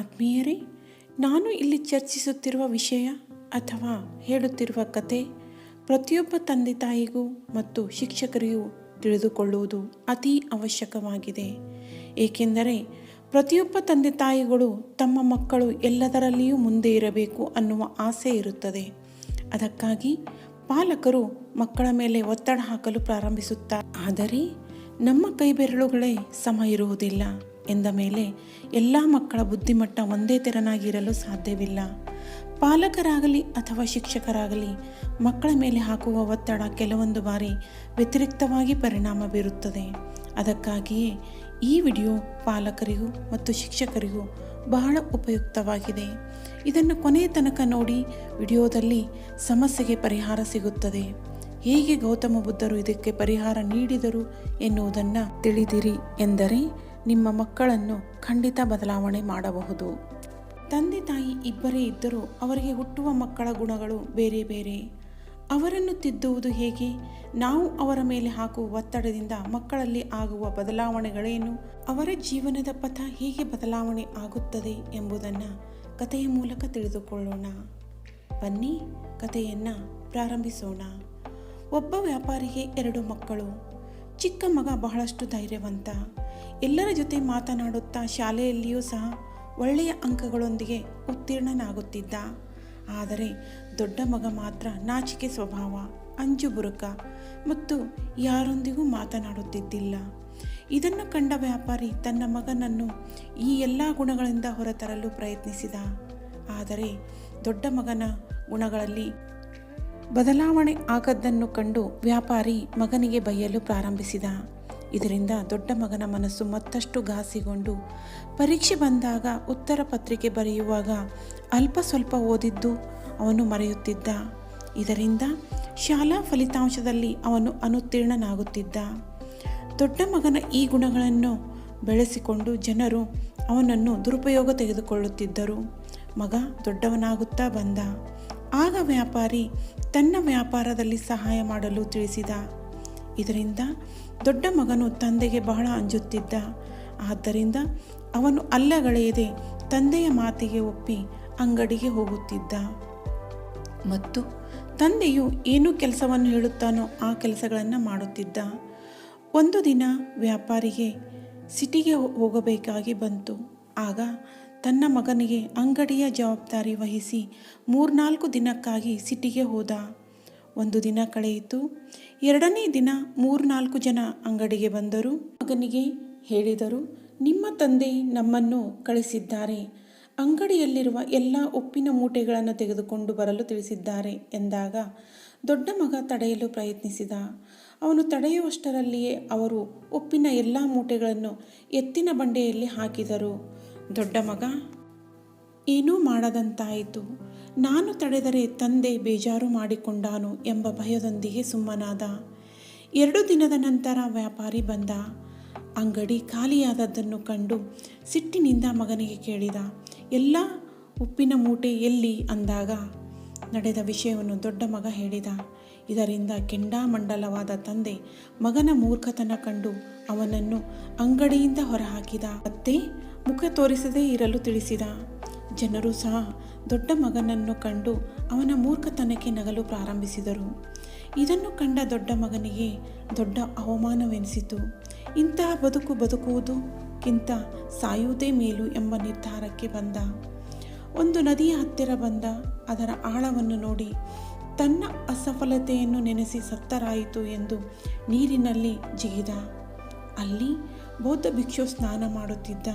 ಆತ್ಮೀಯರೇ, ನಾನು ಇಲ್ಲಿ ಚರ್ಚಿಸುತ್ತಿರುವ ವಿಷಯ ಅಥವಾ ಹೇಳುತ್ತಿರುವ ಕತೆ ಪ್ರತಿಯೊಬ್ಬ ತಂದೆ ತಾಯಿಗೂ ಮತ್ತು ಶಿಕ್ಷಕರಿಗೂ ತಿಳಿದುಕೊಳ್ಳುವುದು ಅತಿ ಅವಶ್ಯಕವಾಗಿದೆ. ಏಕೆಂದರೆ ಪ್ರತಿಯೊಬ್ಬ ತಂದೆ ತಾಯಿಗಳು ತಮ್ಮ ಮಕ್ಕಳು ಎಲ್ಲದರಲ್ಲಿಯೂ ಮುಂದೆ ಇರಬೇಕು ಅನ್ನುವ ಆಸೆ ಇರುತ್ತದೆ. ಅದಕ್ಕಾಗಿ ಪಾಲಕರು ಮಕ್ಕಳ ಮೇಲೆ ಒತ್ತಡ ಹಾಕಲು ಪ್ರಾರಂಭಿಸುತ್ತಾರೆ. ಆದರೆ ನಮ್ಮ ಕೈಬೆರಳುಗಳೇ ಸಮ ಇರುವುದಿಲ್ಲ. ಎಂದ ಮೇಲೆ ಎಲ್ಲ ಮಕ್ಕಳ ಬುದ್ಧಿಮಟ್ಟ ಒಂದೇ ತೆರನಾಗಿರಲು ಸಾಧ್ಯವಿಲ್ಲ. ಪಾಲಕರಾಗಲಿ ಅಥವಾ ಶಿಕ್ಷಕರಾಗಲಿ, ಮಕ್ಕಳ ಮೇಲೆ ಹಾಕುವ ಒತ್ತಡ ಕೆಲವೊಂದು ಬಾರಿ ವ್ಯತಿರಿಕ್ತವಾಗಿ ಪರಿಣಾಮ ಬೀರುತ್ತದೆ. ಅದಕ್ಕಾಗಿಯೇ ಈ ವಿಡಿಯೋ ಪಾಲಕರಿಗೂ ಮತ್ತು ಶಿಕ್ಷಕರಿಗೂ ಬಹಳ ಉಪಯುಕ್ತವಾಗಿದೆ. ಇದನ್ನು ಕೊನೆಯ ತನಕ ನೋಡಿ ವಿಡಿಯೋದಲ್ಲಿ ಸಮಸ್ಯೆಗೆ ಪರಿಹಾರ ಸಿಗುತ್ತದೆ. ಹೇಗೆ ಗೌತಮ ಬುದ್ಧರು ಇದಕ್ಕೆ ಪರಿಹಾರ ನೀಡಿದರು ಎನ್ನುವುದನ್ನು ತಿಳಿದಿರಿ ಎಂದರೆ ನಿಮ್ಮ ಮಕ್ಕಳನ್ನು ಖಂಡಿತ ಬದಲಾವಣೆ ಮಾಡಬಹುದು. ತಂದೆ ತಾಯಿ ಇಬ್ಬರೇ ಇದ್ದರೂ ಅವರಿಗೆ ಹುಟ್ಟುವ ಮಕ್ಕಳ ಗುಣಗಳು ಬೇರೆ ಬೇರೆ. ಅವರನ್ನು ತಿದ್ದುವುದು ಹೇಗೆ? ನಾವು ಅವರ ಮೇಲೆ ಹಾಕುವ ಒತ್ತಡದಿಂದ ಮಕ್ಕಳಲ್ಲಿ ಆಗುವ ಬದಲಾವಣೆಗಳೇನು? ಅವರ ಜೀವನದ ಪಥ ಹೇಗೆ ಬದಲಾವಣೆ ಆಗುತ್ತದೆ ಎಂಬುದನ್ನು ಕಥೆಯ ಮೂಲಕ ತಿಳಿದುಕೊಳ್ಳೋಣ. ಬನ್ನಿ, ಕಥೆಯನ್ನು ಪ್ರಾರಂಭಿಸೋಣ. ಒಬ್ಬ ವ್ಯಾಪಾರಿಗೆ ಎರಡು ಮಕ್ಕಳು. ಚಿಕ್ಕ ಮಗ ಬಹಳಷ್ಟು ಧೈರ್ಯವಂತ. ಎಲ್ಲರ ಜೊತೆ ಮಾತನಾಡುತ್ತಾ ಶಾಲೆಯಲ್ಲಿಯೂ ಸಹ ಒಳ್ಳೆಯ ಅಂಕಗಳೊಂದಿಗೆ ಉತ್ತೀರ್ಣನಾಗುತ್ತಿದ್ದ. ಆದರೆ ದೊಡ್ಡ ಮಗ ಮಾತ್ರ ನಾಚಿಕೆ ಸ್ವಭಾವ, ಅಂಜು ಬುರುಕ ಮತ್ತು ಯಾರೊಂದಿಗೂ ಮಾತನಾಡುತ್ತಿದ್ದಿಲ್ಲ. ಇದನ್ನು ಕಂಡ ವ್ಯಾಪಾರಿ ತನ್ನ ಮಗನನ್ನು ಈ ಎಲ್ಲ ಗುಣಗಳಿಂದ ಹೊರತರಲು ಪ್ರಯತ್ನಿಸಿದ. ಆದರೆ ದೊಡ್ಡ ಮಗನ ಗುಣಗಳಲ್ಲಿ ಬದಲಾವಣೆ ಆಗದ್ದನ್ನು ಕಂಡು ವ್ಯಾಪಾರಿ ಮಗನಿಗೆ ಬೈಯಲು ಪ್ರಾರಂಭಿಸಿದ. ಇದರಿಂದ ದೊಡ್ಡ ಮಗನ ಮನಸ್ಸು ಮತ್ತಷ್ಟು ಘಾಸಿಗೊಂಡು ಪರೀಕ್ಷೆ ಬಂದಾಗ ಉತ್ತರ ಪತ್ರಿಕೆ ಬರೆಯುವಾಗ ಅಲ್ಪ ಸ್ವಲ್ಪ ಓದಿದ್ದು ಅವನು ಮರೆಯುತ್ತಿದ್ದ. ಇದರಿಂದ ಶಾಲಾ ಫಲಿತಾಂಶದಲ್ಲಿ ಅವನು ಅನುತ್ತೀರ್ಣನಾಗುತ್ತಿದ್ದ. ದೊಡ್ಡ ಮಗನ ಈ ಗುಣಗಳನ್ನು ಬೆಳೆಸಿಕೊಂಡು ಜನರು ಅವನನ್ನು ದುರುಪಯೋಗ ತೆಗೆದುಕೊಳ್ಳುತ್ತಿದ್ದರು. ಮಗ ದೊಡ್ಡವನಾಗುತ್ತಾ ಬಂದ. ಆಗ ವ್ಯಾಪಾರಿ ತನ್ನ ವ್ಯಾಪಾರದಲ್ಲಿ ಸಹಾಯ ಮಾಡಲು ತಿಳಿಸಿದ. ಇದರಿಂದ ದೊಡ್ಡ ಮಗನು ತಂದೆಗೆ ಬಹಳ ಅಂಜುತ್ತಿದ್ದ. ಆದ್ದರಿಂದ ಅವನು ಅಲ್ಲಗಳೆಯದೆ ತಂದೆಯ ಮಾತಿಗೆ ಒಪ್ಪಿ ಅಂಗಡಿಗೆ ಹೋಗುತ್ತಿದ್ದ. ಮತ್ತು ತಂದೆಯು ಏನು ಕೆಲಸವನ್ನು ಹೇಳುತ್ತಾನೋ ಆ ಕೆಲಸಗಳನ್ನು ಮಾಡುತ್ತಿದ್ದ. ಒಂದು ದಿನ ವ್ಯಾಪಾರಿಗೆ ಸಿಟಿಗೆ ಹೋಗಬೇಕಾಗಿ ಬಂತು. ಆಗ ತನ್ನ ಮಗನಿಗೆ ಅಂಗಡಿಯ ಜವಾಬ್ದಾರಿ ವಹಿಸಿ ಮೂರ್ನಾಲ್ಕು ದಿನಕ್ಕಾಗಿ ಸಿಟಿಗೆ ಹೋದ. ಒಂದು ದಿನ ಕಳೆಯಿತು. ಎರಡನೇ ದಿನ ಮೂರ್ನಾಲ್ಕು ಜನ ಅಂಗಡಿಗೆ ಬಂದರು. ಮಗನಿಗೆ ಹೇಳಿದರು, ನಿಮ್ಮ ತಂದೆ ನಮ್ಮನ್ನು ಕಳಿಸಿದ್ದಾರೆ. ಅಂಗಡಿಯಲ್ಲಿರುವ ಎಲ್ಲ ಉಪ್ಪಿನ ಮೂಟೆಗಳನ್ನು ತೆಗೆದುಕೊಂಡು ಬರಲು ತಿಳಿಸಿದ್ದಾರೆ ಎಂದಾಗ ದೊಡ್ಡ ಮಗ ತಡೆಯಲು ಪ್ರಯತ್ನಿಸಿದ. ಅವನು ತಡೆಯುವಷ್ಟರಲ್ಲಿಯೇ ಅವರು ಉಪ್ಪಿನ ಎಲ್ಲ ಮೂಟೆಗಳನ್ನು ಎತ್ತಿನ ಬಂಡೆಯಲ್ಲಿ ಹಾಕಿದರು. ದೊಡ್ಡ ಮಗ, ಏನೂ ಮಾಡದಂತಾಯಿತು. ನಾನು ತಡೆದರೆ ತಂದೆ ಬೇಜಾರು ಮಾಡಿಕೊಂಡಾನು ಎಂಬ ಭಯದೊಂದಿಗೆ ಸುಮ್ಮನಾದ. ಎರಡು ದಿನದ ನಂತರ ವ್ಯಾಪಾರಿ ಬಂದ. ಅಂಗಡಿ ಖಾಲಿಯಾದದ್ದನ್ನು ಕಂಡು ಸಿಟ್ಟಿನಿಂದ ಮಗನಿಗೆ ಕೇಳಿದ. ಎಲ್ಲ ಉಪ್ಪಿನ ಮೂಟೆ ಎಲ್ಲಿ ಅಂದಾಗ ನಡೆದ ವಿಷಯವನ್ನು ದೊಡ್ಡ ಮಗ ಹೇಳಿದ. ಇದರಿಂದ ಕೆಂಡಾಮಂಡಲವಾದ ತಂದೆ ಮಗನ ಮೂರ್ಖತನ ಕಂಡು ಅವನನ್ನು ಅಂಗಡಿಯಿಂದ ಹೊರಹಾಕಿದ. ಅತ್ತೆ ಮುಖ ತೋರಿಸದೇ ಇರಲು ತಿಳಿಸಿದ. ಜನರು ಸಹ ದೊಡ್ಡ ಮಗನನ್ನು ಕಂಡು ಅವನ ಮೂರ್ಖತನಕ್ಕೆ ನಗಲು ಪ್ರಾರಂಭಿಸಿದರು. ಇದನ್ನು ಕಂಡ ದೊಡ್ಡ ಮಗನಿಗೆ ದೊಡ್ಡ ಅವಮಾನವೆನಿಸಿತು. ಇಂತಹ ಬದುಕು ಬದುಕುವುದಕ್ಕಿಂತ ಸಾಯುವುದೇ ಮೇಲು ಎಂಬ ನಿರ್ಧಾರಕ್ಕೆ ಬಂದ. ಒಂದು ನದಿಯ ಹತ್ತಿರ ಬಂದ ಅದರ ಆಳವನ್ನು ನೋಡಿ ತನ್ನ ಅಸಫಲತೆಯನ್ನು ನೆನೆಸಿ ಸತ್ತರಾಯಿತು ಎಂದು ನೀರಿನಲ್ಲಿ ಜಿಗಿದ. ಅಲ್ಲಿ ಬೌದ್ಧ ಭಿಕ್ಷು ಸ್ನಾನ ಮಾಡುತ್ತಿದ್ದ.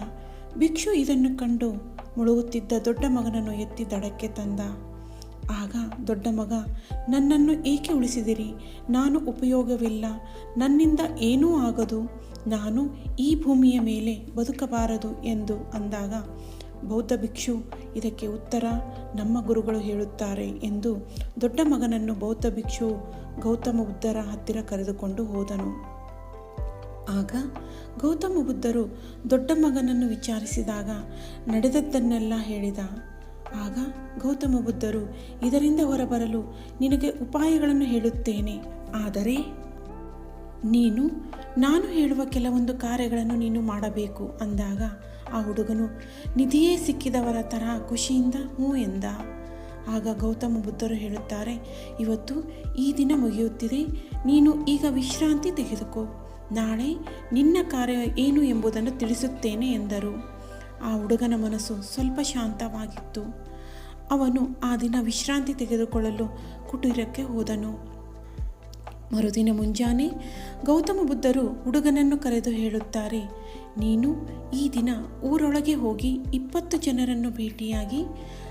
ಭಿಕ್ಷು ಇದನ್ನು ಕಂಡು ಮುಳುಗುತ್ತಿದ್ದ ದೊಡ್ಡ ಮಗನನ್ನು ಎತ್ತಿ ದಡಕ್ಕೆ ತಂದ. ಆಗ ದೊಡ್ಡ ಮಗ, ನನ್ನನ್ನು ಏಕೆ ಉಳಿಸಿದಿರಿ? ನಾನು ಉಪಯೋಗವಿಲ್ಲ. ನನ್ನಿಂದ ಏನೂ ಆಗದು. ನಾನು ಈ ಭೂಮಿಯ ಮೇಲೆ ಬದುಕಬಾರದು ಎಂದು ಅಂದಾಗ, ಬೌದ್ಧ ಭಿಕ್ಷು, ಇದಕ್ಕೆ ಉತ್ತರ ನಮ್ಮ ಗುರುಗಳು ಹೇಳುತ್ತಾರೆ ಎಂದು ದೊಡ್ಡ ಮಗನನ್ನು ಬೌದ್ಧ ಭಿಕ್ಷು ಗೌತಮ ಬುದ್ಧರ ಹತ್ತಿರ ಕರೆದುಕೊಂಡು ಹೋದನು. ಆಗ ಗೌತಮ ಬುದ್ಧರು ದೊಡ್ಡ ಮಗನನ್ನು ವಿಚಾರಿಸಿದಾಗ ನಡೆದದ್ದನ್ನೆಲ್ಲ ಹೇಳಿದ. ಆಗ ಗೌತಮ ಬುದ್ಧರು, ಇದರಿಂದ ಹೊರಬರಲು ನಿನಗೆ ಉಪಾಯಗಳನ್ನು ಹೇಳುತ್ತೇನೆ. ಆದರೆ ನೀನು, ನಾನು ಹೇಳುವ ಕೆಲವೊಂದು ಕಾರ್ಯಗಳನ್ನು ನೀನು ಮಾಡಬೇಕು ಅಂದಾಗ ಆ ಹುಡುಗನು, ನಿಧಿಯೇ ಸಿಕ್ಕಿದವರ ತರಹ ಖುಷಿಯಿಂದ ಹ್ಞೂ ಎಂದ. ಆಗ ಗೌತಮ ಬುದ್ಧರು ಹೇಳುತ್ತಾರೆ, ಇವತ್ತು ಈ ದಿನ ಮುಗಿಯುತ್ತಿದೆ, ನೀನು ಈಗ ವಿಶ್ರಾಂತಿ ತೆಗೆದುಕೋ. ನಾಳೆ ನಿನ್ನ ಕಾರ್ಯ ಏನು ಎಂಬುದನ್ನು ತಿಳಿಸುತ್ತೇನೆ ಎಂದರು. ಆ ಹುಡುಗನ ಮನಸ್ಸು ಸ್ವಲ್ಪ ಶಾಂತವಾಗಿತ್ತು. ಅವನು ಆ ದಿನ ವಿಶ್ರಾಂತಿ ತೆಗೆದುಕೊಳ್ಳಲು ಕುಟೀರಕ್ಕೆ ಹೋದನು. ಮರುದಿನ ಮುಂಜಾನೆ ಗೌತಮ ಬುದ್ಧರು ಹುಡುಗನನ್ನು ಕರೆದು ಹೇಳುತ್ತಾರೆ, ನೀನು ಈ ದಿನ ಊರೊಳಗೆ ಹೋಗಿ ಇಪ್ಪತ್ತು ಜನರನ್ನು ಭೇಟಿಯಾಗಿ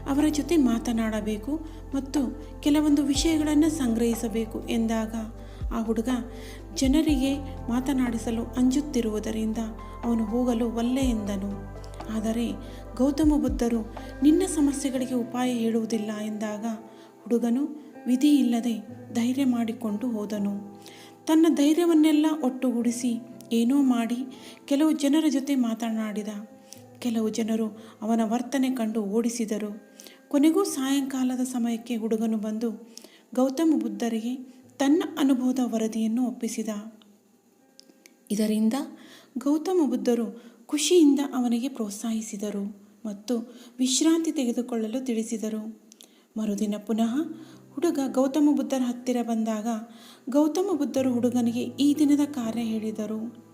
ಅವರ ಜೊತೆ ಮಾತನಾಡಬೇಕು ಮತ್ತು ಕೆಲವೊಂದು ವಿಷಯಗಳನ್ನು ಸಂಗ್ರಹಿಸಬೇಕು ಎಂದಾಗ ಆ ಹುಡುಗ ಜನರಿಗೆ ಮಾತನಾಡಿಸಲು ಅಂಜುತ್ತಿರುವುದರಿಂದ ಅವನು ಹೋಗಲು ಒಲ್ಲೆ ಎಂದನು. ಆದರೆ ಗೌತಮ ಬುದ್ಧರು, ನಿನ್ನ ಸಮಸ್ಯೆಗಳಿಗೆ ಉಪಾಯ ಹೇಳುವುದಿಲ್ಲ ಎಂದಾಗ ಹುಡುಗನು ವಿಧಿ ಇಲ್ಲದೆ ಧೈರ್ಯ ಮಾಡಿಕೊಂಡು ಹೋದನು. ತನ್ನ ಧೈರ್ಯವನ್ನೆಲ್ಲ ಒಟ್ಟುಗೂಡಿಸಿ ಏನೋ ಮಾಡಿ ಕೆಲವು ಜನರ ಜೊತೆ ಮಾತನಾಡಿದ. ಕೆಲವು ಜನರು ಅವನ ವರ್ತನೆ ಕಂಡು ಓಡಿಸಿದರು. ಕೊನೆಗೂ ಸಾಯಂಕಾಲದ ಸಮಯಕ್ಕೆ ಹುಡುಗನು ಬಂದು ಗೌತಮ ಬುದ್ಧರಿಗೆ ತನ್ನ ಅನುಭವದ ವರದಿಯನ್ನು ಒಪ್ಪಿಸಿದ. ಇದರಿಂದ ಗೌತಮ ಬುದ್ಧರು ಖುಷಿಯಿಂದ ಅವನಿಗೆ ಪ್ರೋತ್ಸಾಹಿಸಿದರು ಮತ್ತು ವಿಶ್ರಾಂತಿ ತೆಗೆದುಕೊಳ್ಳಲು ತಿಳಿಸಿದರು. ಮರುದಿನ ಪುನಃ ಹುಡುಗ ಗೌತಮ ಬುದ್ಧರ ಹತ್ತಿರ ಬಂದಾಗ ಗೌತಮ ಬುದ್ಧರು ಹುಡುಗನಿಗೆ ಈ ದಿನದ ಕಾರ್ಯ ಹೇಳಿದರು.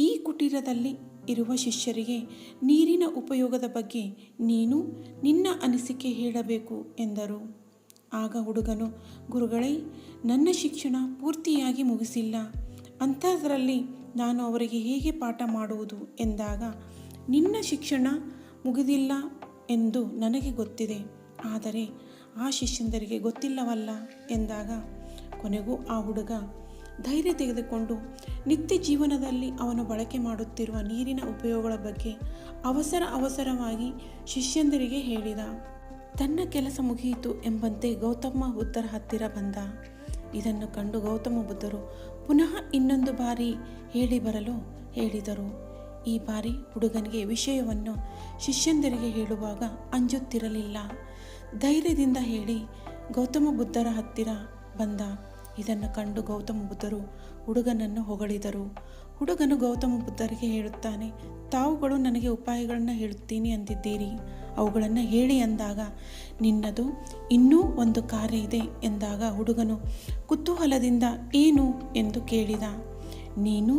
ಈ ಕುಟೀರದಲ್ಲಿ ಇರುವ ಶಿಷ್ಯರಿಗೆ ನೀರಿನ ಉಪಯೋಗದ ಬಗ್ಗೆ ನೀನು ನಿನ್ನ ಅನಿಸಿಕೆ ಹೇಳಬೇಕು ಎಂದರು. ಆಗ ಹುಡುಗನು, ಗುರುಗಳೇ, ನನ್ನ ಶಿಕ್ಷಣ ಪೂರ್ತಿಯಾಗಿ ಮುಗಿಸಿಲ್ಲ. ಅಂಥದ್ರಲ್ಲಿ ನಾನು ಅವರಿಗೆ ಹೇಗೆ ಪಾಠ ಮಾಡುವುದು? ಎಂದಾಗ, ನಿನ್ನ ಶಿಕ್ಷಣ ಮುಗಿದಿಲ್ಲ ಎಂದು ನನಗೆ ಗೊತ್ತಿದೆ. ಆದರೆ ಆ ಶಿಷ್ಯಂದರಿಗೆ ಗೊತ್ತಿಲ್ಲವಲ್ಲ? ಎಂದಾಗ, ಕೊನೆಗೂ ಆ ಹುಡುಗ ಧೈರ್ಯ ತೆಗೆದುಕೊಂಡು ನಿತ್ಯ ಜೀವನದಲ್ಲಿ ಅವನು ಬಳಕೆ ಮಾಡುತ್ತಿರುವ ನೀರಿನ ಉಪಯೋಗಗಳ ಬಗ್ಗೆ ಅವಸರ ಅವಸರವಾಗಿ ಶಿಷ್ಯಂದರಿಗೆ ಹೇಳಿದ. ತನ್ನ ಕೆಲಸ ಮುಗಿಯಿತು ಎಂಬಂತೆ ಗೌತಮ ಬುದ್ಧರ ಹತ್ತಿರ ಬಂದ. ಇದನ್ನು ಕಂಡು ಗೌತಮ ಬುದ್ಧರು ಪುನಃ ಇನ್ನೊಂದು ಬಾರಿ ಹೇಳಿ ಬರಲು ಹೇಳಿದರು. ಈ ಬಾರಿ ಹುಡುಗನಿಗೆ ವಿಷಯವನ್ನು ಶಿಷ್ಯಂದರಿಗೆ ಹೇಳುವಾಗ ಅಂಜುತ್ತಿರಲಿಲ್ಲ. ಧೈರ್ಯದಿಂದ ಹೇಳಿ ಗೌತಮ ಬುದ್ಧರ ಹತ್ತಿರ ಬಂದ. ಇದನ್ನು ಕಂಡು ಗೌತಮ ಬುದ್ಧರು ಹುಡುಗನನ್ನು ಹೊಗಳಿದರು. ಹುಡುಗನು ಗೌತಮ ಬುದ್ಧರಿಗೆ ಹೇಳುತ್ತಾನೆ, ತಾವುಗಳು ನನಗೆ ಉಪಾಯಗಳನ್ನು ಹೇಳುತ್ತೀನಿ ಅಂದಿದ್ದೀರಿ. ಅವುಗಳನ್ನು ಹೇಳಿ ಅಂದಾಗ ನಿನ್ನದು ಇನ್ನೂ ಒಂದು ಕಾರ್ಯ ಇದೆ ಎಂದಾಗ ಹುಡುಗನು, ಕುತೂಹಲದಿಂದ ಏನು? ಎಂದು ಕೇಳಿದ. ನೀನು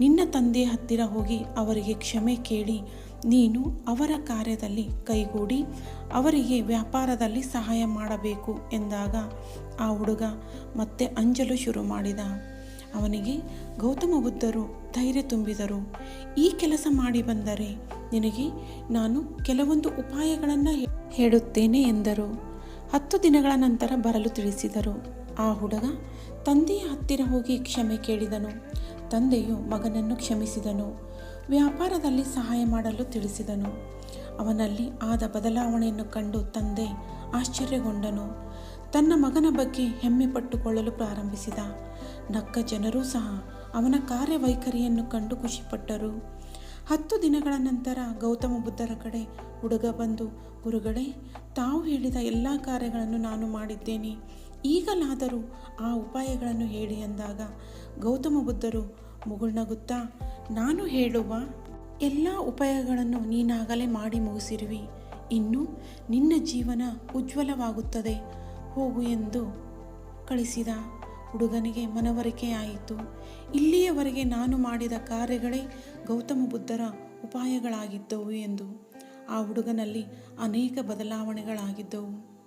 ನಿನ್ನ ತಂದೆಯ ಹತ್ತಿರ ಹೋಗಿ ಅವರಿಗೆ ಕ್ಷಮೆ ಕೇಳಿ, ನೀನು ಅವರ ಕಾರ್ಯದಲ್ಲಿ ಕೈಗೂಡಿ ಅವರಿಗೆ ವ್ಯಾಪಾರದಲ್ಲಿ ಸಹಾಯ ಮಾಡಬೇಕು ಎಂದಾಗ ಆ ಹುಡುಗ ಮತ್ತೆ ಅಂಜಲು ಶುರು ಮಾಡಿದ. ಅವನಿಗೆ ಗೌತಮ ಬುದ್ಧರು ಧೈರ್ಯ ತುಂಬಿದರು. ಈ ಕೆಲಸ ಮಾಡಿ ಬಂದರೆ ನಿನಗೆ ನಾನು ಕೆಲವೊಂದು ಉಪಾಯಗಳನ್ನು ಹೇಳುತ್ತೇನೆ ಎಂದರು. ಹತ್ತು ದಿನಗಳ ನಂತರ ಬರಲು ತಿಳಿಸಿದರು. ಆ ಹುಡುಗ ತಂದೆಯ ಹತ್ತಿರ ಹೋಗಿ ಕ್ಷಮೆ ಕೇಳಿದನು. ತಂದೆಯು ಮಗನನ್ನು ಕ್ಷಮಿಸಿದನು. ವ್ಯಾಪಾರದಲ್ಲಿ ಸಹಾಯ ಮಾಡಲು ತಿಳಿಸಿದನು. ಅವನಲ್ಲಿ ಆದ ಬದಲಾವಣೆಯನ್ನು ಕಂಡು ತಂದೆ ಆಶ್ಚರ್ಯಗೊಂಡನು. ತನ್ನ ಮಗನ ಬಗ್ಗೆ ಹೆಮ್ಮೆ ಪಟ್ಟುಕೊಳ್ಳಲು ಪ್ರಾರಂಭಿಸಿದ. ನಕ್ಕ ಜನರೂ ಸಹ ಅವನ ಕಾರ್ಯವೈಖರಿಯನ್ನು ಕಂಡು ಖುಷಿಪಟ್ಟರು. ಹತ್ತು ದಿನಗಳ ನಂತರ ಗೌತಮ ಬುದ್ಧರ ಕಡೆ ಹುಡುಗ ಬಂದು, ಗುರುಗಳೇ, ತಾವು ಹೇಳಿದ ಎಲ್ಲ ಕಾರ್ಯಗಳನ್ನು ನಾನು ಮಾಡಿದ್ದೇನೆ. ಈಗಲಾದರೂ ಆ ಉಪಾಯಗಳನ್ನು ಹೇಳಿ ಅಂದಾಗ ಗೌತಮ ಬುದ್ಧರು, ಮುಗುಳ್ನಗುತ್ತಾ, ನಾನು ಹೇಳುವ ಎಲ್ಲ ಉಪಾಯಗಳನ್ನು ನೀನಾಗಲೇ ಮಾಡಿ ಮುಗಿಸಿರುವಿ. ಇನ್ನು ನಿನ್ನ ಜೀವನ ಉಜ್ವಲವಾಗುತ್ತದೆ. ಹೋಗು ಎಂದು ಕಳಿಸಿದ. ಹುಡುಗನಿಗೆ ಮನವರಿಕೆಯಾಯಿತು ಇಲ್ಲಿಯವರೆಗೆ ನಾನು ಮಾಡಿದ ಕಾರ್ಯಗಳೇ ಗೌತಮ ಬುದ್ಧರ ಉಪಾಯಗಳಾಗಿದ್ದವು ಎಂದು. ಆ ಹುಡುಗನಲ್ಲಿ ಅನೇಕ ಬದಲಾವಣೆಗಳಾಗಿದ್ದವು.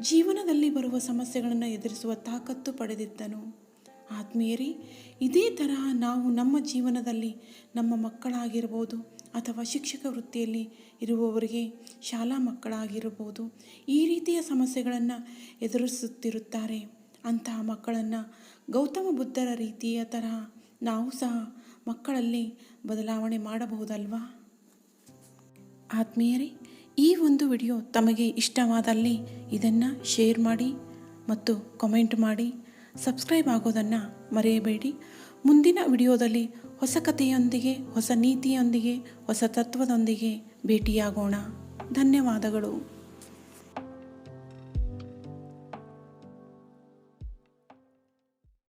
ಜೀವನದಲ್ಲಿ ಬರುವ ಸಮಸ್ಯೆಗಳನ್ನು ಎದುರಿಸುವ ತಾಕತ್ತು ಪಡೆದಿದ್ದನು. ಆತ್ಮೀಯರಿ, ಇದೇ ತರಹ ನಾವು ನಮ್ಮ ಜೀವನದಲ್ಲಿ ನಮ್ಮ ಮಕ್ಕಳಾಗಿರ್ಬೋದು ಅಥವಾ ಶಿಕ್ಷಕ ವೃತ್ತಿಯಲ್ಲಿ ಇರುವವರಿಗೆ ಶಾಲಾ ಮಕ್ಕಳಾಗಿರ್ಬೋದು ಈ ರೀತಿಯ ಸಮಸ್ಯೆಗಳನ್ನು ಎದುರಿಸುತ್ತಿರುತ್ತಾರೆ. ಅಂತಹ ಮಕ್ಕಳನ್ನು ಗೌತಮ ಬುದ್ಧರ ರೀತಿಯ ತರಹ ನಾವು ಸಹ ಮಕ್ಕಳಲ್ಲಿ ಬದಲಾವಣೆ ಮಾಡಬಹುದಲ್ವಾ? ಆತ್ಮೀಯರೇ, ಈ ಒಂದು ವಿಡಿಯೋ ತಮಗೆ ಇಷ್ಟವಾದಲ್ಲಿ ಇದನ್ನು ಶೇರ್ ಮಾಡಿ ಮತ್ತು ಕಮೆಂಟ್ ಮಾಡಿ. ಸಬ್ಸ್ಕ್ರೈಬ್ ಆಗೋದನ್ನು ಮರೆಯಬೇಡಿ. ಮುಂದಿನ ವಿಡಿಯೋದಲ್ಲಿ ಹೊಸ ಕಥೆಯೊಂದಿಗೆ, ಹೊಸ ನೀತಿಯೊಂದಿಗೆ, ಹೊಸ ತತ್ವದೊಂದಿಗೆ ಭೇಟಿಯಾಗೋಣ. ಧನ್ಯವಾದಗಳು.